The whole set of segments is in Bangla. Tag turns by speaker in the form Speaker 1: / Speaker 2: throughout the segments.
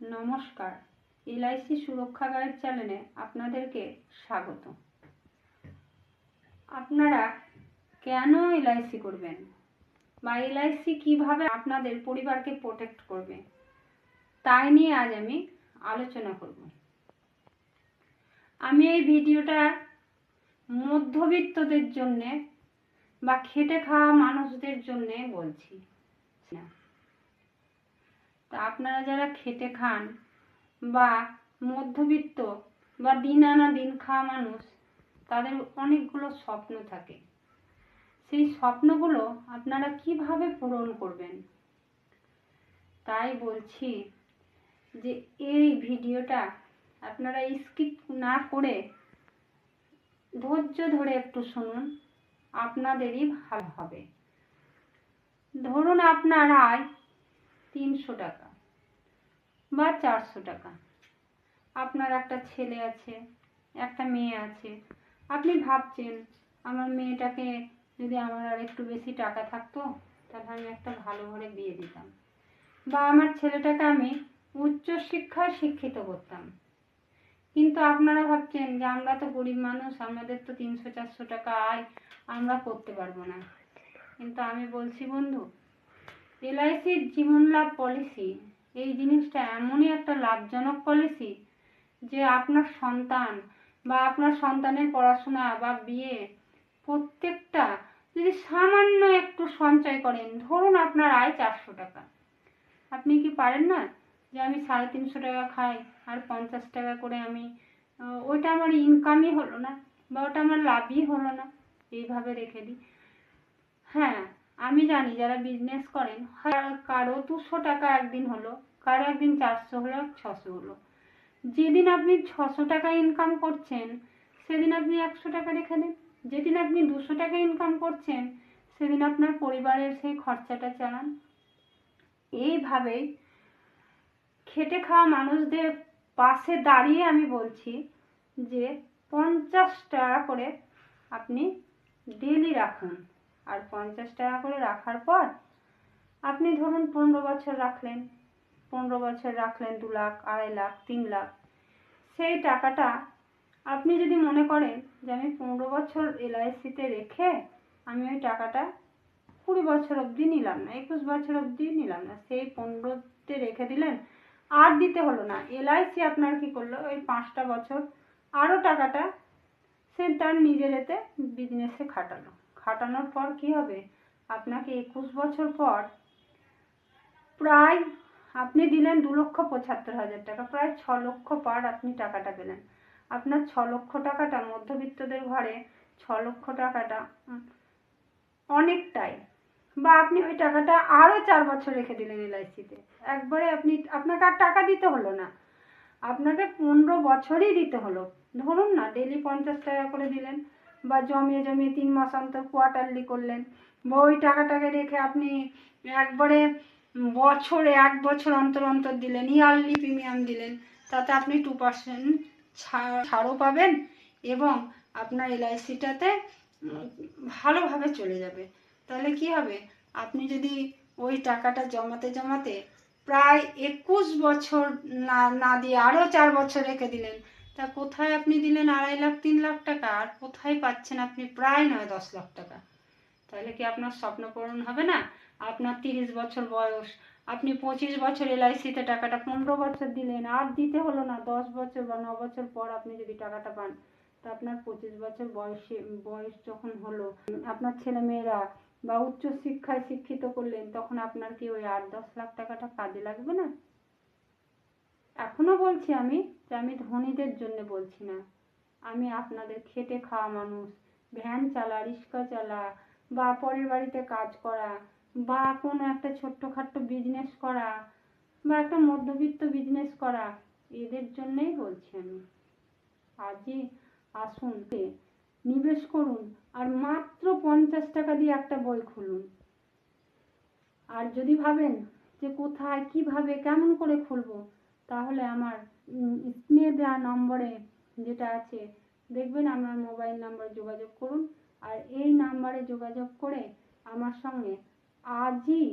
Speaker 1: নমস্কার। এলআইসি সুরক্ষা গাইড চ্যানেলে আপনাদেরকে স্বাগত। আপনারা কেন এলআইসি করবেন? বা এলআইসি কীভাবে আপনাদের পরিবারকে প্রোটেক্ট করবে? তাই নিয়ে আজ আমি আলোচনা করব। আমি এই ভিডিওটা মধ্যবিত্তদের জন্যে বা খেটে খাওয়া মানুষদের জন্যে বলছি। না তা আপনারা যারা খেটে খান বা মধ্যবিত্ত বা দিন আনা দিন খাওয়া মানুষ, তাদের অনেকগুলো স্বপ্ন থাকে। সেই স্বপ্নগুলো আপনারা কীভাবে পূরণ করবেন? তাই বলছি যে এই ভিডিওটা আপনারা স্কিপ না করে ধৈর্য ধরে একটু শুনুন, আপনাদেরই ভালো হবে। ধরুন আপনার আয় তিনশো টাকা বা চারশো টাকা। আপনার একটা ছেলে আছে, একটা মেয়ে আছে। আপনি ভাবছেন, আমার মেয়েটাকে যদি আমার আর একটু বেশি টাকা থাকতো, তাহলে আমি একটা ভালো ঘরে বিয়ে দিতাম। বা আমার ছেলেটাকে আমি উচ্চ শিক্ষায় শিক্ষিত করতাম। কিন্তু আপনারা ভাবছেন যে, আমরা তো গরিব মানুষ, আমাদের তো তিনশো চারশো টাকা আয়, আমরা করতে পারব না। কিন্তু আমি বলছি, বন্ধু এলআইসির জীবন লাভ পলিসি, এই জিনিসটা এমনই একটা লাভজনক পলিসি যে আপনার সন্তান বা আপনার সন্তানের পড়াশোনা বা বিয়ে প্রত্যেকটা যদি সামান্য একটু সঞ্চয় করেন, ধরুন আপনার আয় চারশো টাকা। আপনি কি পারেন না যে আমি সাড়ে তিনশো টাকা খাই আর পঞ্চাশ টাকা করে আমি ওইটা আমার ইনকামই হলো না বা ওটা আমার লাভই হলো না? এইভাবে রেখে দিই। হ্যাঁ আমি জানি যারা বিজনেস করেন কারও দুশো টাকা একদিন হলো, কারও একদিন চারশো হলো ছশো হলো। যেদিন আপনি ছশো টাকা ইনকাম করছেন, সেদিন আপনি একশো টাকা রেখে দিন। যেদিন আপনি দুশো টাকা ইনকাম করছেন, সেদিন আপনার পরিবারের সেই খরচাটা চালান। এইভাবেই খেটে খাওয়া মানুষদের পাশে দাঁড়িয়ে আমি বলছি যে পঞ্চাশ টাকা করে আপনি ডেলি রাখুন। আর পঞ্চাশ টাকা করে রাখার পর আপনি ধরুন পনেরো বছর রাখলেন, পনেরো বছর রাখলেন দু লাখ, আড়াই লাখ, তিন লাখ। সেই টাকাটা আপনি যদি মনে করেন যে আমি পনেরো বছর এলআইসিতে রেখে আমি ওই টাকাটা কুড়ি বছর অবধি নিলাম না, একুশ বছর অবধি নিলাম না, সেই পনেরোতে রেখে দিলেন, আর দিতে হলো না। এলআইসি আপনার কি করল? ওই পাঁচটা বছর আরও টাকাটা সে তার নিজের এতে বিজনেসে খাটালো। খাটানোর পর কি হবে? আপনাকে একুশ বছর পর প্রায় আপনি দিলেন দু লক্ষ পঁচাত্তর হাজার টাকা, প্রায় ছ লক্ষ পার আপনি টাকাটা পেলেন। আপনার ছ লক্ষ টাকাটা মধ্যবিত্তদের ঘরে ছ লক্ষ টাকাটা অনেকটাই। বা আপনি ওই টাকাটা আরও চার বছর রেখে দিলেন এলআইসিতে। একবারে আপনি, আপনাকে আর টাকা দিতে হলো না। আপনাকে পনেরো বছরই দিতে হলো। ধরুন না ডেলি পঞ্চাশ টাকা করে দিলেন। বা জমিয়ে জমিয়ে তিন মাস অন্তর কোয়ার্টারলি করলেন। বা ওই টাকাটাকে রেখে আপনি একবারে বছরে এক বছর অন্তর অন্তর দিলেন ইয়ারলি প্রিমিয়াম দিলেন। তাতে আপনি টু পার্সেন্ট ছাড়ও পাবেন এবং আপনার এলআইসিটাতে ভালোভাবে চলে যাবে। তাহলে কি হবে? আপনি যদি ওই টাকাটা জমাতে জমাতে প্রায় একুশ বছর না না দিয়ে আরও চার বছর রেখে দিলেন তা কোথায় আপনি দিলেন আড়াই লাখ, তিন লাখ টাকা? আর কোথায় পাচ্ছেন আপনি? প্রায় নয়, দশ লাখ টাকা। তাহলে কি আপনার স্বপ্ন পূরণ হবে না? আপনার তিরিশ বছর বয়স। আপনি পঁচিশ বছর এলআইসিতে টাকাটা পনেরো বছর দিলেন। আর দিতে হলো না। দশ বছর বা ন বছর পর আপনি যদি টাকাটা পান, তা আপনার পঁচিশ বছর বয়সে, বয়স যখন হলো, আপনার ছেলে মেয়েরা বা উচ্চ শিক্ষায় শিক্ষিত করলেন, তখন আপনার কি ওই আট, দশ লাখ টাকাটা কাজে লাগবে না? এখনও বলছি আমি যে আমি ধনীদের জন্য বলছি না। আমি আপনাদের খেটে খাওয়া মানুষ, ভ্যান চালা, রিক্সা চালা, বা পরের বাড়িতে কাজ করা, বা কোনো একটা ছোট্টখাট্টো বিজনেস করা, বা একটা মধ্যবিত্ত বিজনেস করা, এদের জন্যেই বলছি আমি। আজই আসুন, নিবেশ করুন, আর মাত্র পঞ্চাশ টাকা দিয়ে একটা বই খুলুন। আর যদি ভাবেন যে কোথায়, কীভাবে, কেমন করে খুলবো তাহলে আমার স্ক্রিনে দেওয়া নম্বরে যেটা আছে, দেখবেন আমার মোবাইল নাম্বার যোগাযোগ করুন। আর এই নাম্বারে যোগাযোগ করে আমার সঙ্গে আজই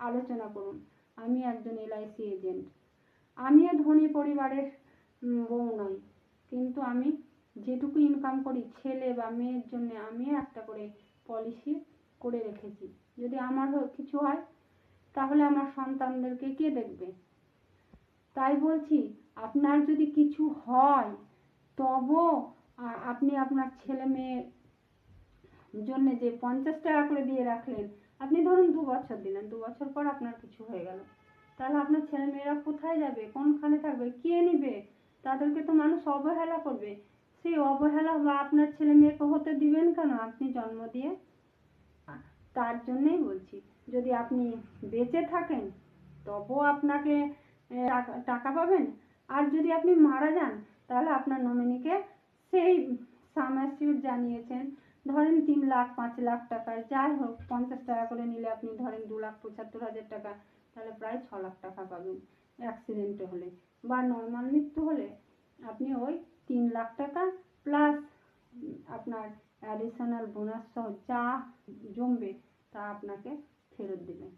Speaker 1: আলোচনা করুন। আমি একজন এলআইসি এজেন্ট। আমিও ধনী পরিবারের বউ নই। কিন্তু আমি যেটুকু ইনকাম করি, ছেলে বা মেয়ের জন্য আমিও একটা করে পলিসি করে রেখেছি। যদি আমার কিছু হয়, তাহলে আমার সন্তানদেরকে কে দেখবে? তাই বলছি, আপনার যদি কিছু হয়, তবু আপনি আপনার ছেলে মেয়ের জন্য যে পঞ্চাশ টাকা করে দিয়ে রাখলেন, আপনি ধরুন দু বছর দিলেন, দু বছর পর আপনার কিছু হয়ে গেল। তাহলে আপনার ছেলে মেয়েরা কোথায় যাবে, কোনখানে থাকবে, কে নিবে? তাদেরকে তো মানুষ অবহেলা করবে। সেই অবহেলা বা আপনার ছেলে মেয়েকে হতে দিবেন কেন? আপনি জন্ম দিয়ে? তার জন্যই বলছি, যদি আপনি বেঁচে থাকেন তবুও আপনাকে টাকা- পাবেন? আর যদি আপনি মারা যান, তাহলে আপনার নমিনিকে সেই সামাসিউর জানিয়েছেন। ধরেন তিন লাখ, পাঁচ লাখ টাকার, যাই হোক, পঞ্চাশ টাকা করে নিলে আপনি ধরেন দু লাখ পঁচাত্তর হাজার টাকা, তাহলে প্রায় ছ লাখ টাকা পাবেন অ্যাক্সিডেন্টে হলে। বা নর্মাল মৃত্যু হলে আপনি ওই তিন লাখ টাকা প্লাস আপনার অ্যাডিশনাল বোনাস সহ যা জমবে তা আপনাকে ফেরত দেবে।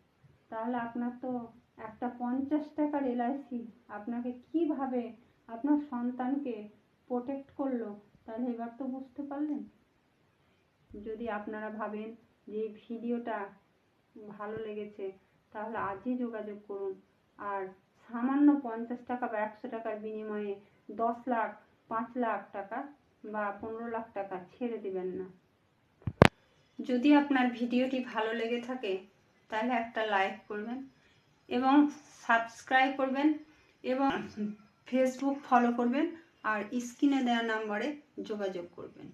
Speaker 1: তাহলে আপনার তো একটা পঞ্চাশ টাকার এলআইসি আপনাকে কীভাবে আপনার সন্তানকে প্রোটেক্ট করল, তাহলে এবার তো বুঝতে পারলেন। যদি আপনারা ভাবেন যে এই ভিডিওটা ভালো লেগেছে, তাহলে আজই যোগাযোগ করুন। আর সামান্য পঞ্চাশ টাকা বা একশো টাকার বিনিময়ে দশ লাখ, পাঁচ লাখ টাকা বা পনেরো লাখ টাকা ছেড়ে দিবেন না। যদি আপনার ভিডিওটি ভালো লেগে থাকে, তাহলে একটা লাইক করবেন। এবং সাবস্ক্রাইব করবেন এবং ফেসবুক ফলো করবেন আর স্ক্রিনে দেওয়া নাম্বারে যোগাযোগ করবেন।